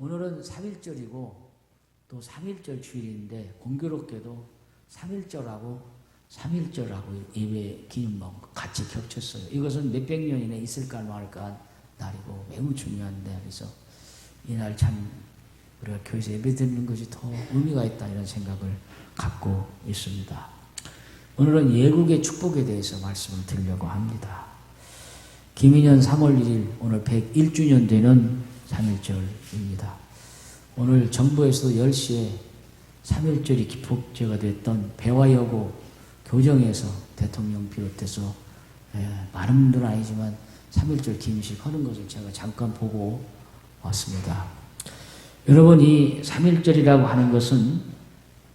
오늘은 3일절이고 또 3일절 주일인데 공교롭게도 3일절하고 3일절하고 예배 기념하고 같이 겹쳤어요. 이것은 몇백 년 이내 있을까 말까 날이고 매우 중요한데 그래서 이날 참 우리가 교회에서 예배 드리는 것이 더 의미가 있다 이런 생각을 갖고 있습니다. 오늘은 예국의 축복에 대해서 말씀을 드리려고 합니다. 김인현 3월 1일 오늘 101주년 되는 3일절입니다. 오늘 정부에서도 10시에 3일절이 기폭제가 됐던 배화여고 교정에서 대통령 비롯해서 예, 많은 분들은 아니지만 3일절 기임식 하는 것을 제가 잠깐 보고 왔습니다. 여러분 이 3일절이라고 하는 것은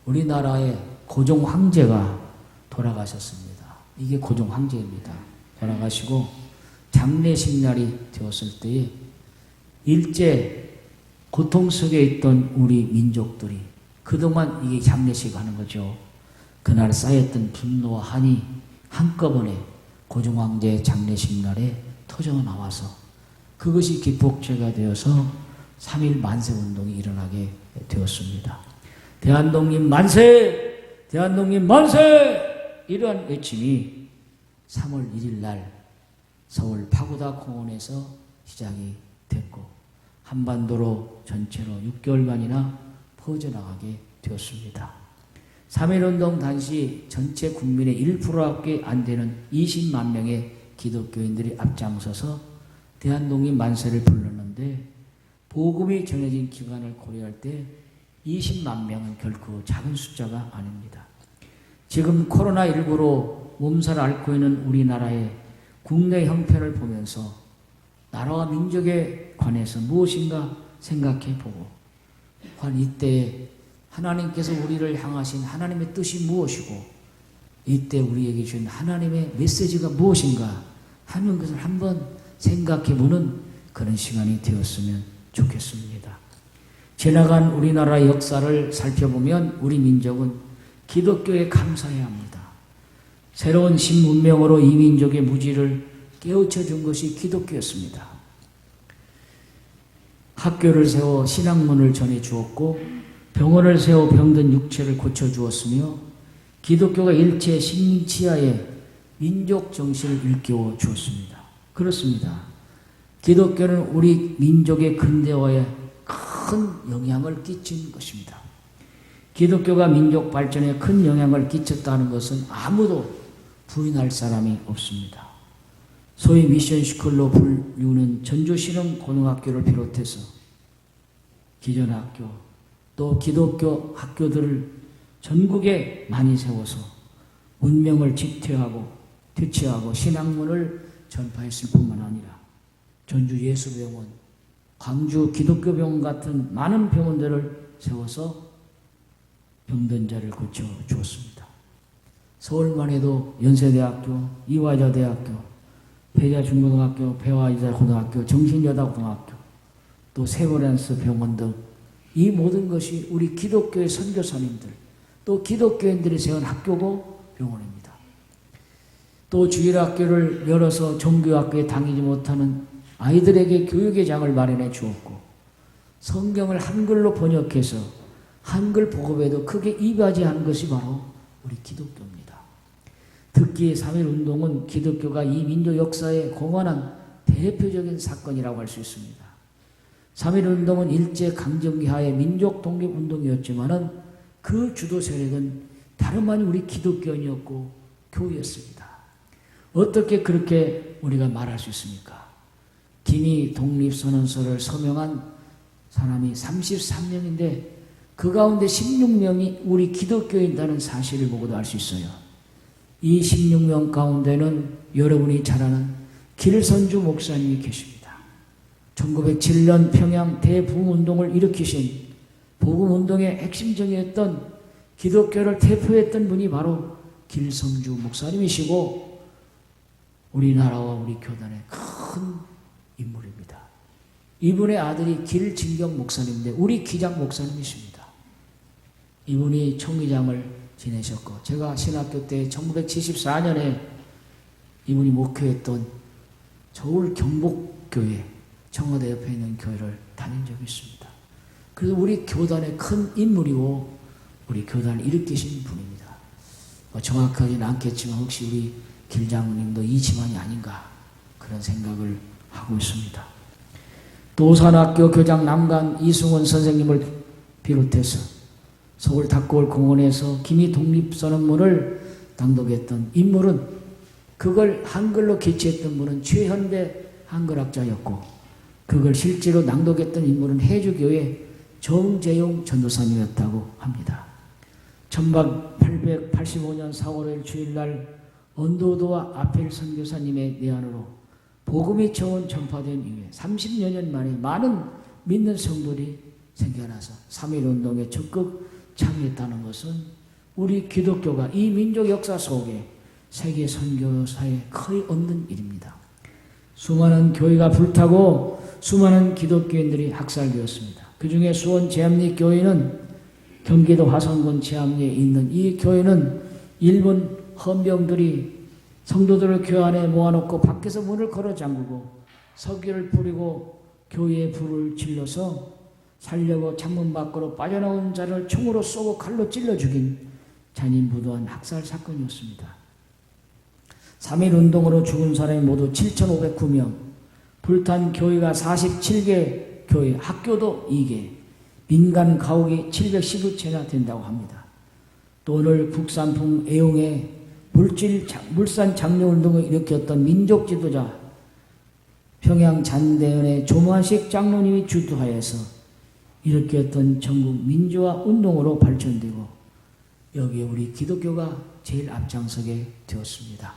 우리나라의 고종 황제가 돌아가셨습니다. 이게 고종 황제입니다. 돌아가시고 장례식 날이 되었을 때에 일제 고통 속에 있던 우리 민족들이 그동안 이게 장례식 하는 거죠. 그날 쌓였던 분노와 한이 한꺼번에 고종황제 장례식 날에 터져 나와서 그것이 기폭제가 되어서 3일 만세 운동이 일어나게 되었습니다. 대한독립 만세! 대한독립 만세! 이러한 외침이 3월 1일 날 서울 파고다 공원에서 시작이 됐고 한반도로 전체로 6개월간이나 퍼져나가게 되었습니다. 3.1운동 당시 전체 국민의 1%밖에 안 되는 20만 명의 기독교인들이 앞장서서 대한독립 만세를 불렀는데 복음이 전해진 기간을 고려할 때 20만 명은 결코 작은 숫자가 아닙니다. 지금 코로나19로 몸살을 앓고 있는 우리나라의 국내 형편을 보면서 나라와 민족에 관해서 무엇인가 생각해 보고 한 이때에 하나님께서 우리를 향하신 하나님의 뜻이 무엇이고 이때 우리에게 준 하나님의 메시지가 무엇인가 하는 것을 한번 생각해 보는 그런 시간이 되었으면 좋겠습니다. 지나간 우리나라 역사를 살펴보면 우리 민족은 기독교에 감사해야 합니다. 새로운 신문명으로 이 민족의 무지를 깨우쳐 준 것이 기독교였습니다. 학교를 세워 신학문을 전해 주었고 병원을 세워 병든 육체를 고쳐 주었으며 기독교가 일체 식민치하에 민족 정신을 일깨워 주었습니다. 그렇습니다. 기독교는 우리 민족의 근대화에 큰 영향을 끼친 것입니다. 기독교가 민족 발전에 큰 영향을 끼쳤다는 것은 아무도 부인할 사람이 없습니다. 소위 미션시컬로 불리우는 전주신흥 고등학교를 비롯해서 기존학교 또 기독교 학교들을 전국에 많이 세워서 문명을 지퇴하고 퇴치하고 신학문을 전파했을 뿐만 아니라 전주 예수병원, 광주 기독교병원 같은 많은 병원들을 세워서 병든 자를 고쳐 주었습니다. 서울만 해도 연세대학교, 이화여대학교, 배자중고등학교, 배화이자고등학교, 정신여다고등학교, 또 세브란스 병원 등 이 모든 것이 우리 기독교의 선교사님들, 또 기독교인들이 세운 학교고 병원입니다. 또 주일학교를 열어서 종교학교에 다니지 못하는 아이들에게 교육의 장을 마련해 주었고 성경을 한글로 번역해서 한글 보급에도 크게 이바지하는 것이 바로 우리 기독교입니다. 특히 3.1 운동은 기독교가 이 민족 역사에 공헌한 대표적인 사건이라고 할 수 있습니다. 3.1 운동은 일제 강점기 하에 민족 독립 운동이었지만은 그 주도 세력은 다름 아닌 우리 기독교인이었고 교회였습니다. 어떻게 그렇게 우리가 말할 수 있습니까? 김이 독립선언서를 서명한 사람이 33명인데 그 가운데 16명이 우리 기독교인다는 사실을 보고도 알 수 있어요. 이 16명 가운데는 여러분이 잘 아는 길선주 목사님이 계십니다. 1907년 평양 대부흥운동을 일으키신 복음운동의 핵심적이었던 기독교를 대표했던 분이 바로 길성주 목사님이시고 우리나라와 우리 교단의 큰 인물입니다. 이분의 아들이 길진경 목사님인데 우리 기장 목사님이십니다. 이분이 총회장을 지내셨고 제가 신학교 때 1974년에 이분이 목회했던 서울 경복교회 청와대 옆에 있는 교회를 다닌 적이 있습니다. 그래서 우리 교단의 큰 인물이고 우리 교단을 일으키신 분입니다. 뭐 정확하게는 않겠지만 혹시 우리 길장님도 이 집안이 아닌가 그런 생각을 하고 있습니다. 도산학교 교장 남간 이승원 선생님을 비롯해서 서울 닭골 공원에서 기미 독립선언문을 낭독했던 인물은 그걸 한글로 개치했던 분은 최현배 한글학자였고 그걸 실제로 낭독했던 인물은 해주교회 정재용 전도사님이었다고 합니다. 1885년 4월 5일 주일날 언도도와 아펠 선교사님의 내안으로 복음이 처음 전파된 이후에 30여 년 만에 많은 믿는 성도들이 생겨나서 3.1운동에 적극 참여했다는 것은 우리 기독교가 이 민족 역사 속에 세계 선교사에 거의 없는 일입니다. 수많은 교회가 불타고 수많은 기독교인들이 학살되었습니다. 그 중에 수원 제암리 교회는 경기도 화성군 제암리에 있는 이 교회는 일본 헌병들이 성도들을 교회 안에 모아놓고 밖에서 문을 걸어 잠그고 석유를 뿌리고 교회에 불을 질러서 살려고 창문 밖으로 빠져나온 자를 총으로 쏘고 칼로 찔러 죽인 잔인무도한 학살 사건이었습니다. 3.1 운동으로 죽은 사람이 모두 7,509명, 불탄 교회가 47개 교회, 학교도 2개, 민간 가옥이 712채나 된다고 합니다. 또 오늘 국산풍 애용에 물질, 물산 장려운동을 일으켰던 민족 지도자 평양 잔대연의 조만식 장로님이 주도하여서 일으켰던 전국 민주화 운동으로 발전되고 여기에 우리 기독교가 제일 앞장서게 되었습니다.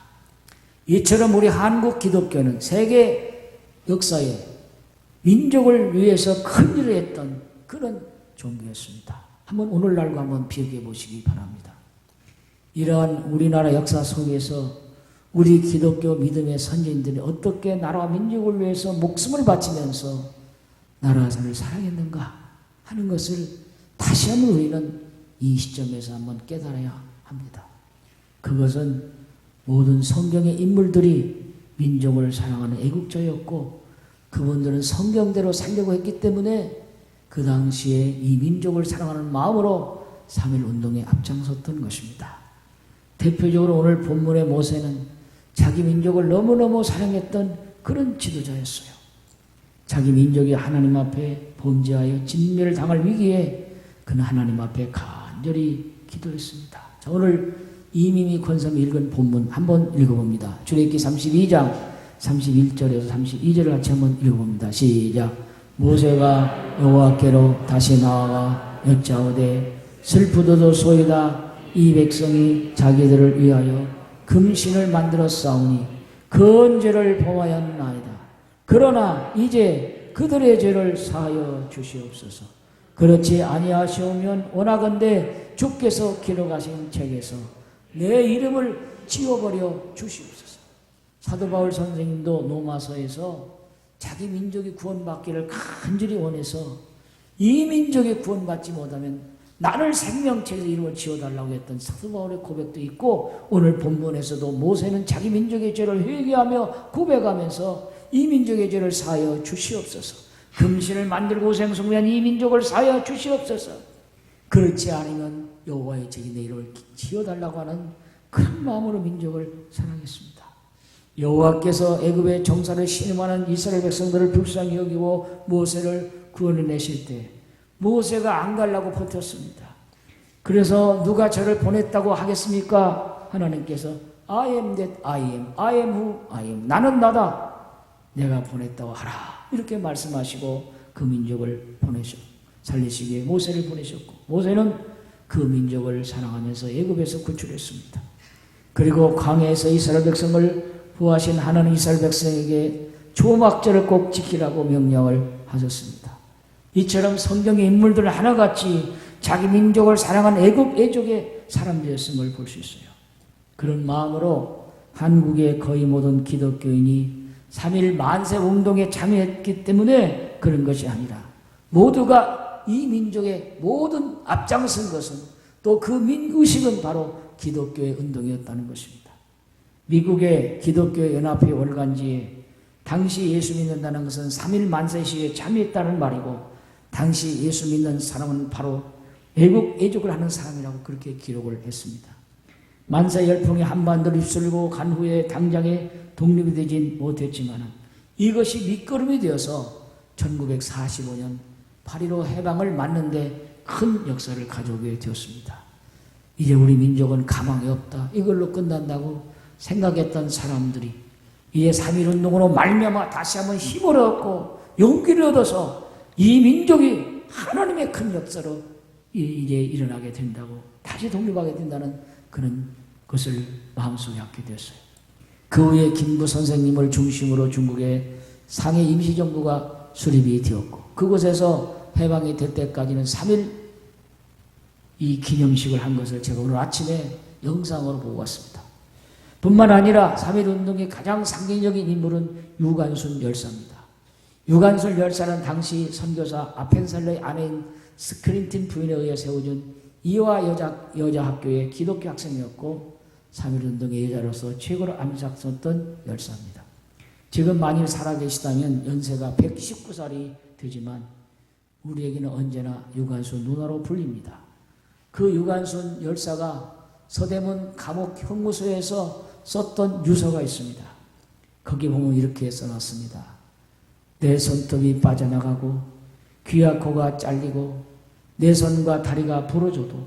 이처럼 우리 한국 기독교는 세계 역사에 민족을 위해서 큰 일을 했던 그런 종교였습니다. 한번 오늘날과 한번 비교해 보시기 바랍니다. 이러한 우리나라 역사 속에서 우리 기독교 믿음의 선진들이 어떻게 나라와 민족을 위해서 목숨을 바치면서 나라를 사랑했는가 하는 것을 다시 한번 우리는 이 시점에서 한번 깨달아야 합니다. 그것은 모든 성경의 인물들이 민족을 사랑하는 애국자였고 그분들은 성경대로 살려고 했기 때문에 그 당시에 이 민족을 사랑하는 마음으로 3.1 운동에 앞장섰던 것입니다. 대표적으로 오늘 본문의 모세는 자기 민족을 너무너무 사랑했던 그런 지도자였어요. 자기 민족이 하나님 앞에 범죄하여 진멸을 당할 위기에 그는 하나님 앞에 간절히 기도했습니다. 자, 오늘 이민희 권사님 읽은 본문 한번 읽어봅니다. 출애굽기 32장 31절에서 32절을 같이 한번 읽어봅니다. 시작. 모세가 여호와께로 다시 나아가 여짜오되 슬프도도 소이다 이 백성이 자기들을 위하여 금신을 만들어 싸우니 그 죄를 범하였나이다. 그러나 이제 그들의 죄를 사하여 주시옵소서. 그렇지 아니하시오면 원하건대 주께서 기록하신 책에서 내 이름을 지워버려 주시옵소서. 사도 바울 선생님도 노마서에서 자기 민족이 구원받기를 간절히 원해서 이 민족이 구원받지 못하면 나를 생명체에서 이름을 지워달라고 했던 사도 바울의 고백도 있고 오늘 본문에서도 모세는 자기 민족의 죄를 회개하며 고백하면서 이 민족의 죄를 사하여 주시옵소서. 금신을 만들고 생성한 이 민족을 사하여 주시옵소서. 그렇지 않으면 여호와의 책이 내 이름을 지어달라고 하는 큰 마음으로 민족을 사랑했습니다. 여호와께서 애굽의 정사를 신임하는 이스라엘 백성들을 불쌍히 여기고 모세를 구원해내실 때 모세가 안 가려고 버텼습니다. 그래서 누가 저를 보냈다고 하겠습니까? 하나님께서 I am that I am, I am who I am. 나는 나다. 내가 보냈다고 하라. 이렇게 말씀하시고 그 민족을 보내셨 살리시기에 모세를 보내셨고 모세는 그 민족을 사랑하면서 애굽에서 구출했습니다. 그리고 광야에서 이스라엘 백성을 구하신 하나님 이스라엘 백성에게 조막절을 꼭 지키라고 명령을 하셨습니다. 이처럼 성경의 인물들 하나같이 자기 민족을 사랑한 애국 애족의 사람들이었음을 볼 수 있어요. 그런 마음으로 한국의 거의 모든 기독교인이 3.1 만세 운동에 참여했기 때문에 그런 것이 아니라 모두가 이 민족의 모든 앞장선 것은 또 그 민구식은 바로 기독교의 운동이었다는 것입니다. 미국의 기독교 연합회 월간지에 당시 예수 믿는다는 것은 3.1 만세 시에 참여했다는 말이고 당시 예수 믿는 사람은 바로 애국 애족을 하는 사람이라고 그렇게 기록을 했습니다. 만사 열풍이 한반도를 휩쓸고 간 후에 당장에 독립이 되진 못했지만 이것이 밑거름이 되어서 1945년 8.15 해방을 맞는데 큰 역사를 가져오게 되었습니다. 이제 우리 민족은 가망이 없다. 이걸로 끝난다고 생각했던 사람들이 이제 3.1 운동으로 말미암아 다시 한번 힘을 얻고 용기를 얻어서 이 민족이 하나님의 큰 역사로 이- 이제 일어나게 된다고 다시 독립하게 된다는 그런 것을 마음속에 갖게 되었어요. 그 후에 김구 선생님을 중심으로 중국의 상해 임시정부가 수립이 되었고 그곳에서 해방이 될 때까지는 3일 이 기념식을 한 것을 제가 오늘 아침에 영상으로 보고 왔습니다. 뿐만 아니라 3.1운동의 가장 상징적인 인물은 유관순 열사입니다. 유관순 열사는 당시 선교사 아펜살러의 아내인 스크린틴 부인에 의해 세워준 이화 여자, 여자 학교의 기독교 학생이었고 3.1운동의 여자로서 최고로 암삭섰던 열사입니다. 지금 만일 살아계시다면 연세가 119살이 되지만 우리에게는 언제나 유관순 누나로 불립니다. 그 유관순 열사가 서대문 감옥 형무소에서 썼던 유서가 있습니다. 거기 보면 이렇게 써놨습니다. 내 손톱이 빠져나가고 귀와 코가 잘리고 내 손과 다리가 부러져도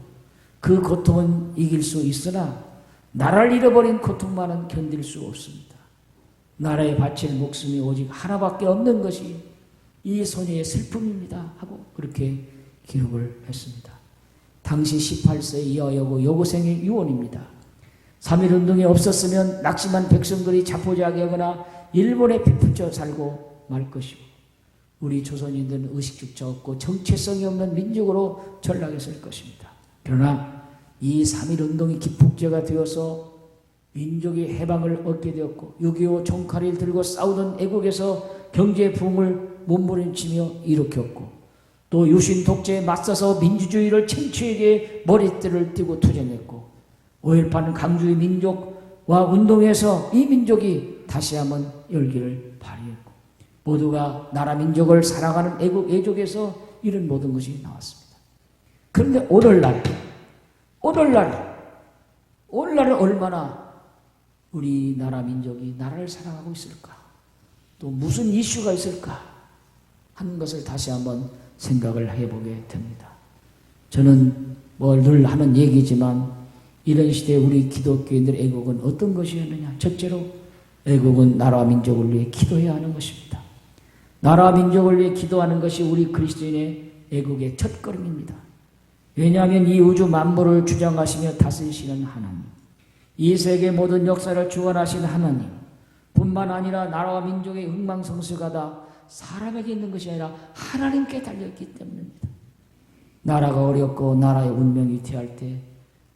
그 고통은 이길 수 있으나 나라를 잃어버린 고통만은 견딜 수 없습니다. 나라에 바칠 목숨이 오직 하나밖에 없는 것이 이 소녀의 슬픔입니다. 하고 그렇게 기록을 했습니다. 당시 18세 이하 여고 여고생의 유언입니다. 3.1 운동이 없었으면 낙심한 백성들이 자포자기하거나 일본에 비붙여 살고 말 것이고 우리 조선인들은 의식조차 없고 정체성이 없는 민족으로 전락했을 것입니다. 그러나 이 3.1 운동이 기폭제가 되어서 민족이 해방을 얻게 되었고 6.25 총칼을 들고 싸우던 애국에서 경제 부흥을 몸부림치며 일으켰고 또 유신 독재에 맞서서 민주주의를 챙취에게 머리띠를 띠고 투쟁했고 5.18 강주의 민족과 운동에서 이 민족이 다시 한번 열기를 발휘했고 모두가 나라 민족을 사랑하는 애국 애족에서 이런 모든 것이 나왔습니다. 그런데 오늘날 오늘날 오늘날은 얼마나 우리나라 민족이 나라를 사랑하고 있을까? 또 무슨 이슈가 있을까? 하는 것을 다시 한번 생각을 해보게 됩니다. 저는 뭐늘 하는 얘기지만 이런 시대에 우리 기독교인들의 애국은 어떤 것이었느냐? 첫째로 애국은 나라와 민족을 위해 기도해야 하는 것입니다. 나라와 민족을 위해 기도하는 것이 우리 그리스도인의 애국의 첫 걸음입니다. 왜냐하면 이 우주 만물을 주장하시며 다스리시는 하나님, 이 세계 모든 역사를 주관하신 하나님, 뿐만 아니라 나라와 민족의 흥망성쇠가 다 사람에게 있는 것이 아니라 하나님께 달려있기 때문입니다. 나라가 어렵고 나라의 운명이 위태할 때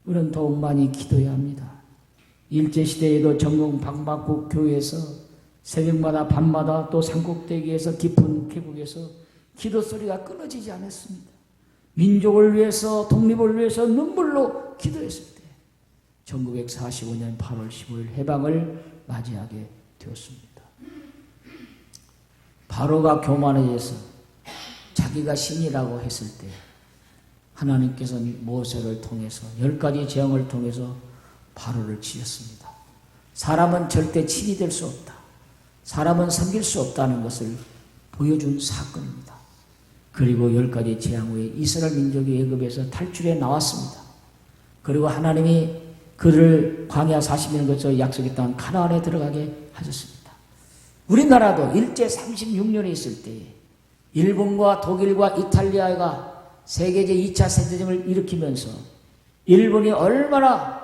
우리는 더욱 많이 기도해야 합니다. 일제시대에도 전국 방방곡 교회에서 새벽마다 밤마다 또 산꼭대기에서 깊은 계곡에서 기도 소리가 끊어지지 않았습니다. 민족을 위해서 독립을 위해서 눈물로 기도했을 때 1945년 8월 15일 해방을 맞이하게 되었습니다. 바로가 교만해져서 자기가 신이라고 했을 때 하나님께서 모세를 통해서 열 가지 재앙을 통해서 바로를 지었습니다. 사람은 절대 친이 될 수 없다. 사람은 섬길 수 없다는 것을 보여준 사건입니다. 그리고 열 가지 재앙 후에 이스라엘 민족이 애굽에서 탈출해 나왔습니다. 그리고 하나님이 그를 광야 40년 거쳐 약속했던 가나안에 들어가게 하셨습니다. 우리나라도 일제 36년에 있을 때에 일본과 독일과 이탈리아가 세계제 2차 세대전을 일으키면서 일본이 얼마나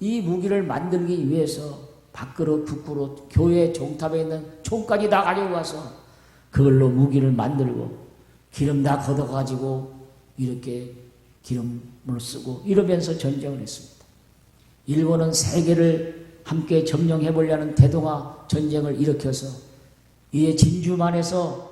이 무기를 만들기 위해서 밖으로 북으로 교회 종탑에 있는 총까지 다 가져와서 그걸로 무기를 만들고 기름 다 걷어가지고 이렇게 기름을 쓰고 이러면서 전쟁을 했습니다. 일본은 세계를 함께 점령해 보려는 대동아 전쟁을 일으켜서 이제 진주만에서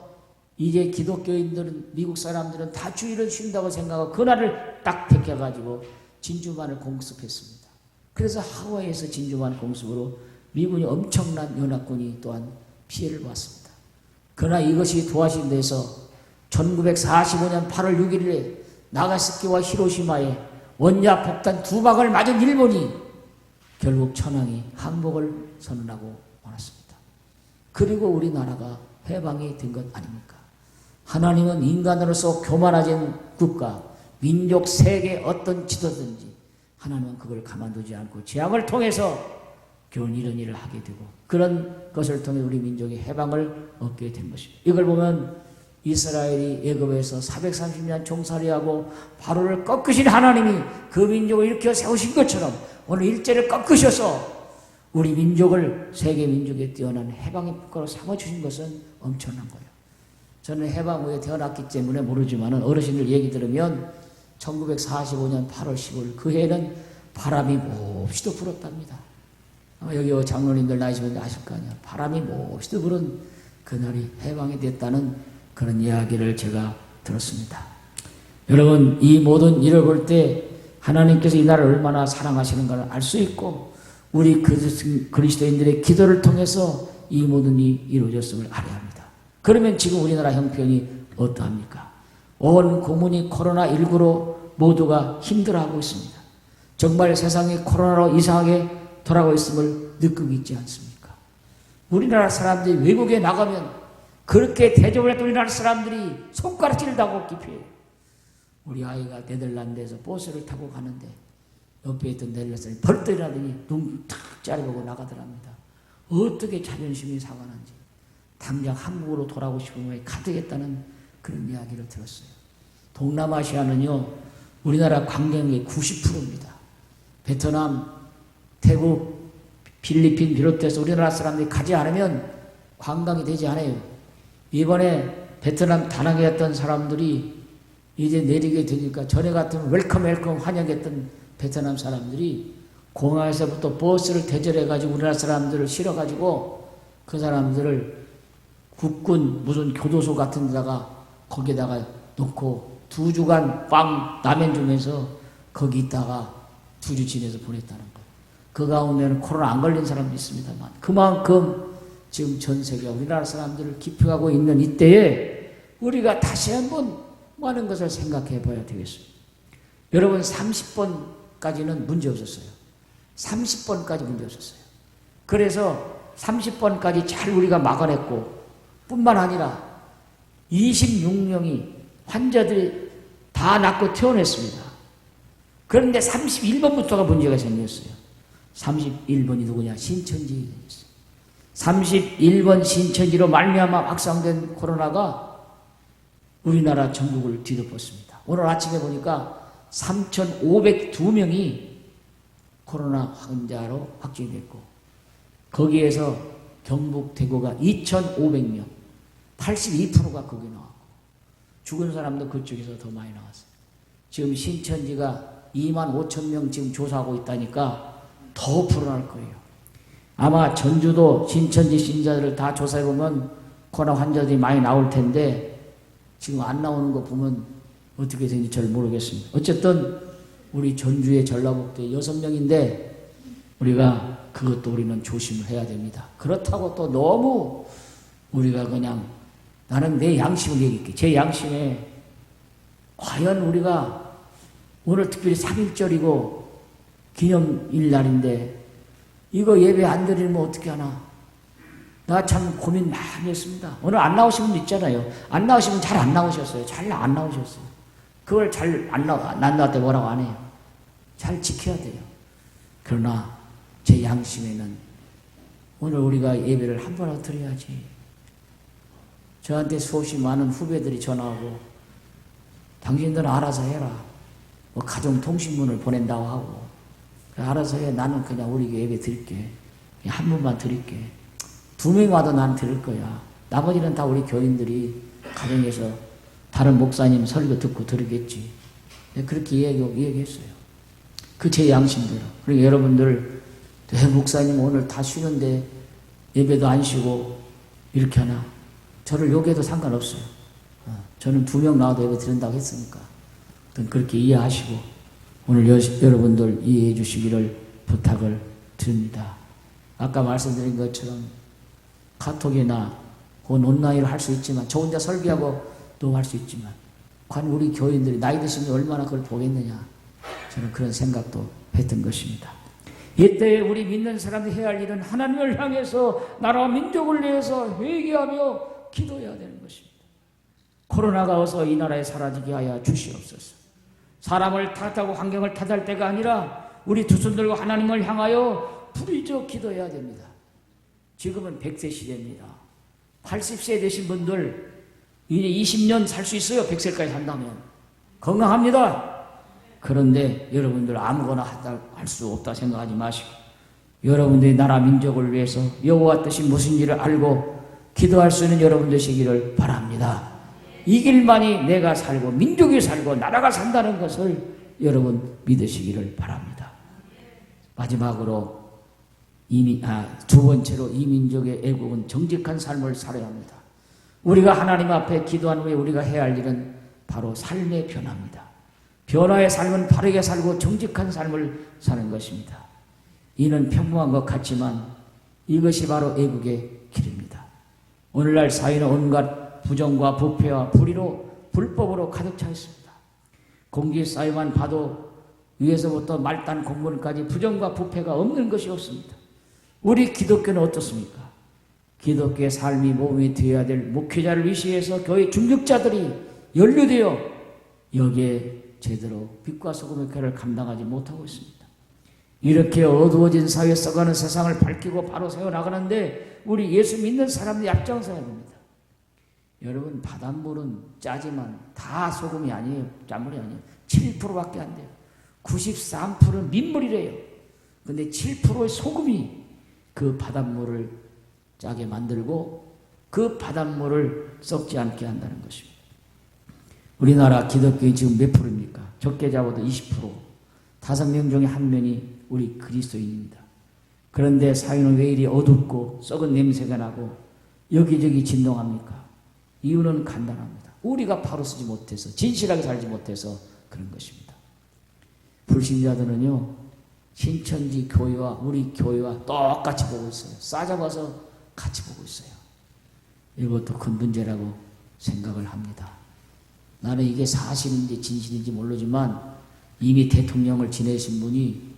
이제 기독교인들은 미국 사람들은 다 주의를 쉰다고 생각하고 그날을 딱 택해가지고 진주만을 공습했습니다. 그래서 하와이에서 진주만 공습으로 미군이 엄청난 연합군이 또한 피해를 봤습니다. 그러나 이것이 도와진 데서 1945년 8월 6일에 나가스키와 히로시마에 원자 폭탄 두 방을 맞은 일본이 결국 천황이 항복을 선언하고 말았습니다. 그리고 우리나라가 해방이 된 것 아닙니까? 하나님은 인간으로서 교만해진 국가, 민족, 세계 어떤 지도든지 하나님은 그걸 가만두지 않고 재앙을 통해서 결혼 이런 일을 하게 되고 그런 것을 통해 우리 민족이 해방을 얻게 된 것입니다. 이걸 보면 이스라엘이 애굽에서 430년 종살이하고 바로를 꺾으신 하나님이 그 민족을 일으켜 세우신 것처럼 오늘 일제를 꺾으셔서 우리 민족을 세계 민족에 뛰어난 해방의 국가로 삼아 주신 것은 엄청난 거예요. 저는 해방 후에 태어났기 때문에 모르지만 어르신들 얘기 들으면 1945년 8월 15일 그 해에는 바람이 몹시도 불었답니다. 여기 장로님들 나이시면 아실 거 아니야. 바람이 몹시도 불은 그날이 해방이 됐다는 그런 이야기를 제가 들었습니다. 여러분 이 모든 일을 볼 때 하나님께서 이 나라를 얼마나 사랑하시는가를 알 수 있고 우리 그리스도인들의 기도를 통해서 이 모든 일이 이루어졌음을 알아야 합니다. 그러면 지금 우리나라 형편이 어떠합니까? 온 국민이 코로나19로 모두가 힘들어하고 있습니다. 정말 세상이 코로나로 이상하게 돌아가고 있음을 느끼고 있지 않습니까? 우리나라 사람들이 외국에 나가면 그렇게 대접을 했던 우리나라 사람들이 손가락질을 당하고 기피해요. 우리 아이가 네덜란드에서 버스를 타고 가는데 옆에 있던 네덜란드 벌떡 일어나더니 눈탁 짜리보고 나가더랍니다. 어떻게 자존심이 상하는지 당장 한국으로 돌아오고 싶은 마음이 가득했다는 그런 이야기를 들었어요. 동남아시아는요 우리나라 관광객의 90%입니다. 베트남, 태국, 필리핀 비롯해서 우리나라 사람들이 가지 않으면 관광이 되지 않아요. 이번에 베트남 다낭에 했던 사람들이 이제 내리게 되니까 전에 같은 웰컴 웰컴 환영했던 베트남 사람들이 공항에서부터 버스를 대절해가지고 우리나라 사람들을 실어가지고 그 사람들을 국군 무슨 교도소 같은 데다가 거기다가 놓고 두 주간 빵 라면 주면서 거기 있다가 두 주 지내서 보냈다는 거예요. 그 가운데는 코로나 안 걸린 사람도 있습니다만 그만큼 지금 전 세계 우리나라 사람들을 기표하고 있는 이때에 우리가 다시 한번 많은 것을 생각해 봐야 되겠습니다. 여러분 30번까지는 문제 없었어요. 30번까지 문제 없었어요. 그래서 30번까지 잘 우리가 막아냈고 뿐만 아니라 26명이 환자들이 다 낫고 퇴원했습니다. 그런데 31번부터가 문제가 생겼어요. 31번이 누구냐? 신천지. 31번 신천지로 말미암아 확산된 코로나가 우리나라 전국을 뒤덮었습니다. 오늘 아침에 보니까 3,502명이 코로나 환자로 확진됐고 거기에서 경북 대구가 2,500명, 82%가 거기 나왔고 죽은 사람도 그쪽에서 더 많이 나왔어요. 지금 신천지가 2만 5천 명 지금 조사하고 있다니까 더 불어날 거예요. 아마 전주도 신천지 신자들을 다 조사해보면 코로나 환자들이 많이 나올 텐데 지금 안 나오는 거 보면 어떻게 되는지 잘 모르겠습니다. 어쨌든 우리 전주의 전라북도에 여섯 명인데 우리가 그것도 우리는 조심을 해야 됩니다. 그렇다고 또 너무 우리가 그냥 나는 내 양심을 얘기할게. 제 양심에 과연 우리가 오늘 특별히 3일절이고 기념일 날인데 이거 예배 안 드리면 어떻게 하나? 나 참 고민 많이 했습니다. 오늘 안 나오신 분 있잖아요. 안 나오시면 잘안 나오셨어요. 잘 안 나오셨어요. 그걸 잘 안 나와, 안 나왔대 뭐라고 안 해요. 잘 지켜야 돼요. 그러나 제 양심에는 오늘 우리가 예배를 한 번하고 드려야지. 저한테 수없이 많은 후배들이 전화하고 당신들은 알아서 해라. 뭐 가정통신문을 보낸다고 하고 알아서 해. 나는 그냥 우리 예배 드릴게. 한 번만 드릴게. 두명 와도 난 드릴 거야. 나머지는 다 우리 교인들이 가정에서 다른 목사님 설교 듣고 들으겠지. 그렇게 얘기, 얘기했어요. 그 제 양심대로. 그리고 여러분들, 왜 목사님 오늘 다 쉬는데 예배도 안 쉬고 이렇게 하나? 저를 욕해도 상관없어요. 어, 저는 두 명 나와도 예배 드린다고 했으니까. 그렇게 이해하시고 오늘 여, 러분들 이해해 주시기를 부탁을 드립니다. 아까 말씀드린 것처럼 카톡이나 그 온라인으로 할 수 있지만 저 혼자 설교하고 노할 수 있지만 관 우리 교인들이 나이 드시면 얼마나 그걸 보겠느냐 저는 그런 생각도 했던 것입니다. 이때 우리 믿는 사람들이 해야 할 일은 하나님을 향해서 나라와 민족을 위해서 회개하며 기도해야 되는 것입니다. 코로나가 어서 이 나라에 사라지게 하여 주시옵소서. 사람을 탓하고 환경을 탓할 때가 아니라 우리 두 손 들고 하나님을 향하여 부르짖어 기도해야 됩니다. 지금은 100세 시대입니다. 80세 되신 분들 이제 20년 살 수 있어요. 100세까지 산다면. 건강합니다. 그런데 여러분들 아무거나 할 수 없다 생각하지 마시고 여러분들이 나라 민족을 위해서 여호와 뜻이 무슨 일을 알고 기도할 수 있는 여러분 되시기를 바랍니다. 이 길만이 내가 살고 민족이 살고 나라가 산다는 것을 여러분 믿으시기를 바랍니다. 마지막으로 이민, 아, 두 번째로 이 민족의 애국은 정직한 삶을 살아야 합니다. 우리가 하나님 앞에 기도한 후에 우리가 해야 할 일은 바로 삶의 변화입니다. 변화의 삶은 바르게 살고 정직한 삶을 사는 것입니다. 이는 평범한 것 같지만 이것이 바로 애국의 길입니다. 오늘날 사회는 온갖 부정과 부패와 불의로 불법으로 가득 차 있습니다. 공기 사회만 봐도 위에서부터 말단 공무원까지 부정과 부패가 없는 것이 없습니다. 우리 기독교는 어떻습니까? 기독교의 삶이 몸이 되어야 될 목회자를 위시해서 교회 중직자들이 연루되어 여기에 제대로 빛과 소금의 교회를 감당하지 못하고 있습니다. 이렇게 어두워진 사회에 써가는 세상을 밝히고 바로 세워나가는데 우리 예수 믿는 사람들이 앞장서야 됩니다. 여러분 바닷물은 짜지만 다 소금이 아니에요. 짠물이 아니에요. 7%밖에 안 돼요. 93%는 민물이래요. 근데 7%의 소금이 그 바닷물을 짜게 만들고 그 바닷물을 썩지 않게 한다는 것입니다. 우리나라 기독교인 지금 몇 프로입니까? 적게 잡아도 20%. 다섯 명 중에 한 명이 우리 그리스도인입니다. 그런데 사회는 왜 이리 어둡고 썩은 냄새가 나고 여기저기 진동합니까? 이유는 간단합니다. 우리가 바로 쓰지 못해서 진실하게 살지 못해서 그런 것입니다. 불신자들은요 신천지 교회와 우리 교회와 똑같이 보고 있어요. 싸잡아서 같이 보고 있어요. 이것도 큰 문제라고 생각을 합니다. 나는 이게 사실인지 진실인지 모르지만 이미 대통령을 지내신 분이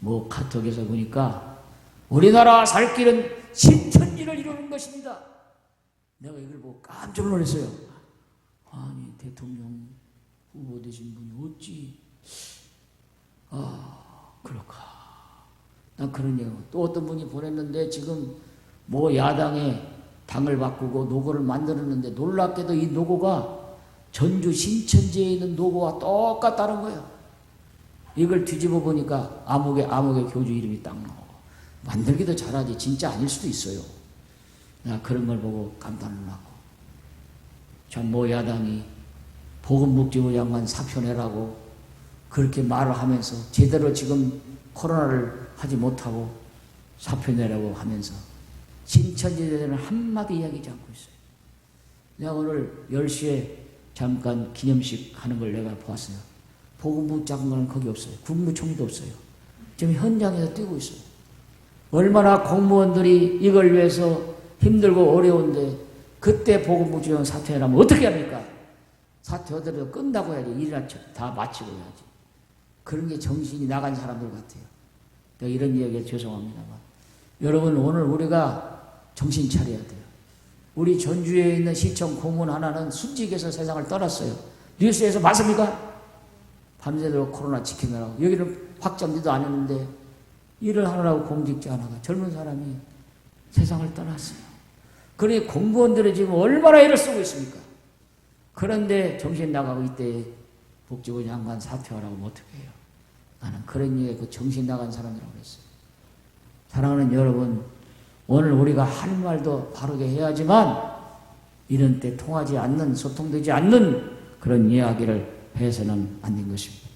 뭐 카톡에서 보니까 우리나라 살 길은 신천지를 이루는 것입니다. 내가 이걸 보고 깜짝 놀랐어요. 아니 대통령 후보 되신 분이 어찌 아 그럴까? 난 그런 얘기. 또 어떤 분이 보냈는데 지금 뭐 야당에 당을 바꾸고 노고를 만들었는데 놀랍게도 이 노고가 전주 신천지에 있는 노고와 똑같다는 거예요. 이걸 뒤집어 보니까 암흑의 암흑의 교주 이름이 딱 나오고 만들기도 잘하지 진짜 아닐 수도 있어요. 나 그런 걸 보고 감탄을 하고 전모 야당이 보건복지부 장관 사표 내라고 그렇게 말을 하면서 제대로 지금 코로나를 하지 못하고 사표 내라고 하면서 신천지에 대해서는 한마디 이야기하지 않고 있어요. 내가 오늘 10시에 잠깐 기념식 하는 걸 내가 보았어요. 보건부 장관은 거기 없어요. 국무총리도 없어요. 지금 현장에서 뛰고 있어요. 얼마나 공무원들이 이걸 위해서 힘들고 어려운데 그때 보건부 주장 사퇴하면 어떻게 합니까? 사퇴하더라도 끝나고 해야지. 일이나 다 마치고 해야지. 그런 게 정신이 나간 사람들 같아요. 내가 이런 이야기에 죄송합니다만. 여러분, 오늘 우리가 정신 차려야 돼요. 우리 전주에 있는 시청 고문 하나는 순직에서 세상을 떠났어요. 뉴스에서 봤습니까? 밤새도록 코로나 지키느라고. 여기는 확정지도 않았는데 일을 하느라고 공직자 하나가 젊은 사람이 세상을 떠났어요. 그러니 공무원들이 지금 얼마나 애를 쓰고 있습니까? 그런데 정신 나가고 이때 복지부 장관 사퇴하라고 뭐 어떻게 해요? 나는 그런 얘기 그 정신 나간 사람이라고 그랬어요. 사랑하는 여러분, 오늘 우리가 할 말도 바르게 해야지만 이런 때 통하지 않는, 소통되지 않는 그런 이야기를 해서는 안 된 것입니다.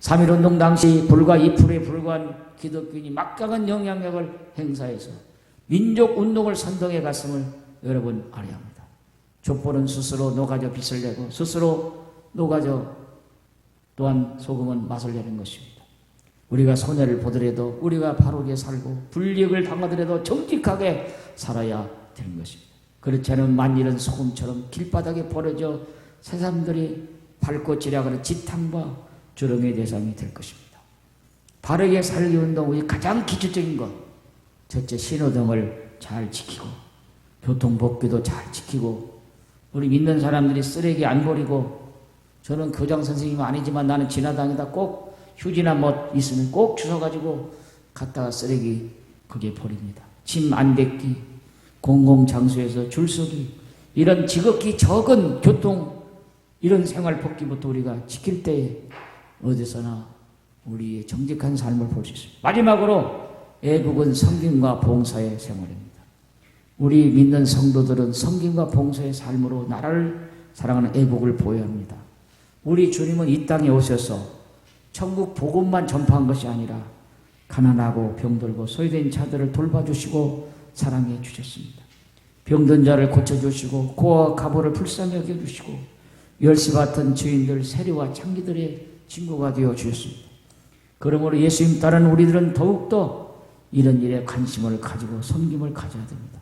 3.1운동 당시 불과 2%에 불과한 기독교인이 막강한 영향력을 행사해서 민족운동을 선동해 갔음을 여러분 알아야 합니다. 족보는 스스로 녹아져 빛을 내고 스스로 녹아져 또한 소금은 맛을 내는 것입니다. 우리가 손해를 보더라도 우리가 바르게 살고 불이익을 당하더라도 정직하게 살아야 되는 것입니다. 그렇지 않으면 만일은 소금처럼 길바닥에 버려져 새삼들이 밟고 지나가는 지탕과 조롱의 대상이 될 것입니다. 바르게 살기 운동의 가장 기초적인 것, 첫째 신호등을 잘 지키고 교통법규도 잘 지키고 우리 믿는 사람들이 쓰레기 안 버리고 저는 교장 선생님 아니지만 나는 지나다니다 꼭 휴지나 뭐 있으면 꼭 주워가지고 갖다가 쓰레기 거기에 버립니다. 짐 안 뱉기, 공공장소에서 줄 서기 이런 지극히 적은 교통 이런 생활 법규부터 우리가 지킬 때 어디서나 우리의 정직한 삶을 볼 수 있습니다. 마지막으로 애국은 성김과 봉사의 생활입니다. 우리 믿는 성도들은 성김과 봉사의 삶으로 나라를 사랑하는 애국을 보여야 합니다. 우리 주님은 이 땅에 오셔서 천국 복음만 전파한 것이 아니라 가난하고 병들고 소외된 자들을 돌봐주시고 사랑해 주셨습니다. 병든 자를 고쳐주시고 고아 가보를 불쌍히 여겨주시고 열시 같은 주인들 세리와 창기들의 친구가 되어 주셨습니다. 그러므로 예수님 따르는 우리들은 더욱더 이런 일에 관심을 가지고 섬김을 가져야 됩니다.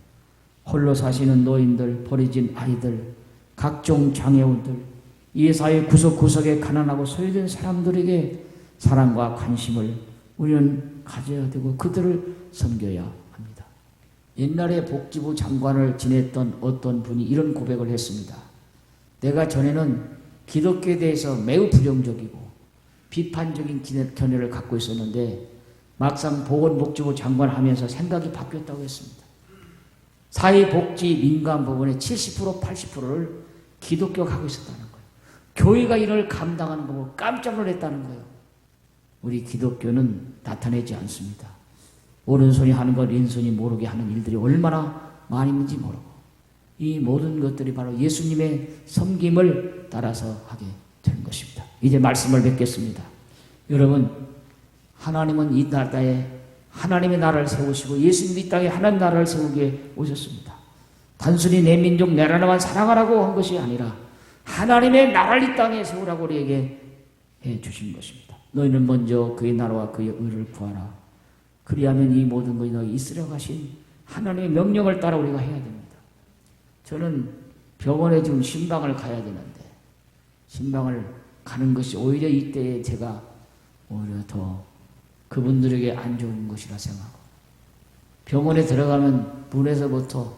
홀로 사시는 노인들, 버려진 아이들, 각종 장애우들, 이 사회 구석구석에 가난하고 소외된 사람들에게 사랑과 관심을 우리는 가져야 되고 그들을 섬겨야 합니다. 옛날에 복지부 장관을 지냈던 어떤 분이 이런 고백을 했습니다. 내가 전에는 기독교에 대해서 매우 부정적이고 비판적인 견해를 갖고 있었는데 막상 보건복지부 장관 하면서 생각이 바뀌었다고 했습니다. 사회복지 민간 부분의 70% 80%를 기독교가 하고 있었다는 거예요. 교회가 이를 감당하는 거고 깜짝 놀랐다는 거예요. 우리 기독교는 나타내지 않습니다. 오른손이 하는 걸 왼손이 모르게 하는 일들이 얼마나 많이 있는지 모르고 이 모든 것들이 바로 예수님의 섬김을 따라서 하게 된 것입니다. 이제 말씀을 뵙겠습니다. 여러분 하나님은 이 나라에 하나님의 나라를 세우시고 예수님 이 땅에 하나님 나라를 세우기에 오셨습니다. 단순히 내 민족 내 나라만 사랑하라고 한 것이 아니라 하나님의 나라를 이 땅에 세우라고 우리에게 해 주신 것입니다. 너희는 먼저 그의 나라와 그의 의를 구하라. 그리하면 이 모든 것이 너희 있으려 가신 하나님의 명령을 따라 우리가 해야 됩니다. 저는 병원에 지금 신방을 가야 되는데 신방을 가는 것이 오히려 이때에 제가 오히려 더 그분들에게 안 좋은 것이라 생각하고 병원에 들어가면 문에서부터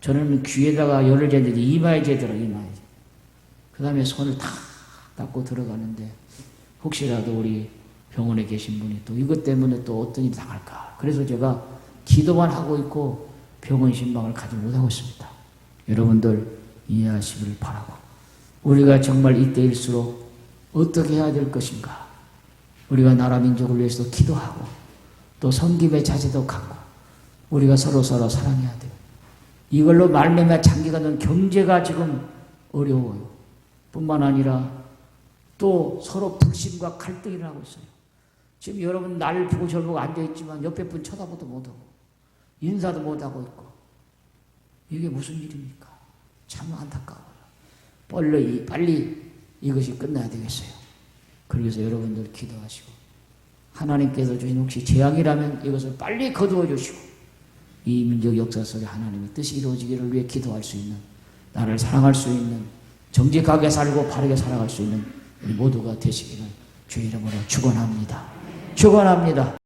저는 귀에다가 열을 재는데 이마에 재더라 이마에 그 다음에 손을 탁 닦고 들어가는데 혹시라도 우리 병원에 계신 분이 또 이것 때문에 또 어떤 일이 당할까 그래서 제가 기도만 하고 있고 병원 신방을 가지 못하고 있습니다 여러분들 이해하시기를 바라고 우리가 정말 이때일수록 어떻게 해야 될 것인가 우리가 나라 민족을 위해서 기도하고 또 섬김의 자세도 갖고 우리가 서로 서로 사랑해야 돼요. 이걸로 말매매 장기가 는 경제가 지금 어려워요. 뿐만 아니라 또 서로 불신과 갈등이 나고 있어요. 지금 여러분 나를 보고 저를 보고 앉아있지만 옆에 분 쳐다보도 못하고 인사도 못하고 있고 이게 무슨 일입니까? 참 안타까워요. 빨리, 빨리 이것이 끝나야 되겠어요. 그래서 여러분들 기도하시고 하나님께서 주신 혹시 재앙이라면 이것을 빨리 거두어 주시고 이 민족 역사 속에 하나님의 뜻이 이루어지기를 위해 기도할 수 있는 나를 사랑할 수 있는 정직하게 살고 바르게 살아갈 수 있는 모두가 되시기를 주의 이름으로 축원합니다. 축원합니다.